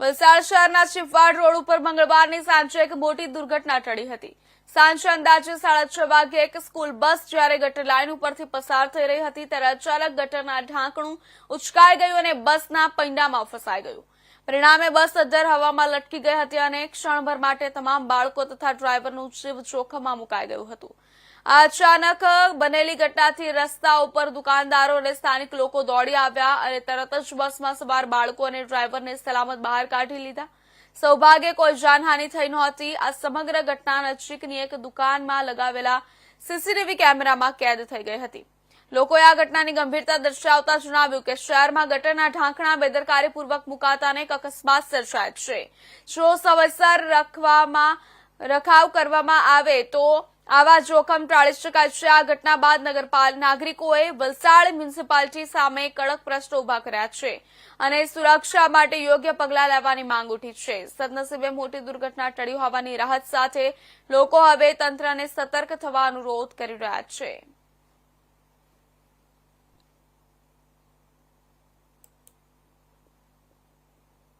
વલસાડ શહેરના ચિફવાડ રોડ ઉપર મંગળવારની સાંજે એક મોટી દુર્ઘટના ટળી હતી. સાંજે અંદાજે સાડા છ વાગે એક સ્કૂલ બસ જ્યારે ગટર લાઇન ઉપરથી પસાર થઈ રહી હતી, ત્યારે અચાનક ગટરના ઢાંકણું ઉચકાઈ ગયું અને બસના પૈંડામાં ફસાઈ ગયું. પરિણામે બસ અદ્ધર હવામાં લટકી ગઈ હતી અને ક્ષણભર માટે તમામ બાળકો તથા ડ્રાઈવરનું જીવ જોખમમાં મુકાઈ ગયું હતું. અચાનક બનેલી ઘટનાથી રસ્તા ઉપર દુકાનદારો અને સ્થાનિક લોકો દોડી આવ્યા અને તરત જ બસમાં સવાર બાળકો અને ડ્રાઈવરને સલામત બહાર કાઢી લીધા. સૌભાગ્ય કોઈ જાનહાનિ થઈ નહોતી. આ સમગ્ર ઘટના નજીકની એક દુકાનમાં લગાવેલા સીસીટીવી કેમેરામાં કેદ થઈ ગઈ હતી. લોકોએ આ ઘટનાની ગંભીરતા દર્શાવતા જણાવ્યું કે શહેરમાં ગટરના ઢાંકણા બેદરકારીપૂર્વક મુકાતા અનેક અકસ્માત સર્જાય છે. જો સમયસર રખવામાં, રખાવ કરવામાં આવે તો આવા જોખમ ટાળી શકાય છે. આ ઘટના બાદ નગરપાલ નાગરિકોએ વલસાડ મ્યુનિસિપાલિટી સામે કડક પ્રશ્નો ઊભા કર્યા છે અને સુરક્ષા માટે યોગ્ય પગલાં લેવાની માંગ ઉઠી છે. સદનસીબે મોટી દુર્ઘટના ટળી હોવાની રાહત સાથે લોકો હવે તંત્રને સતર્ક થવા અનુરોધ કરી રહ્યા છે.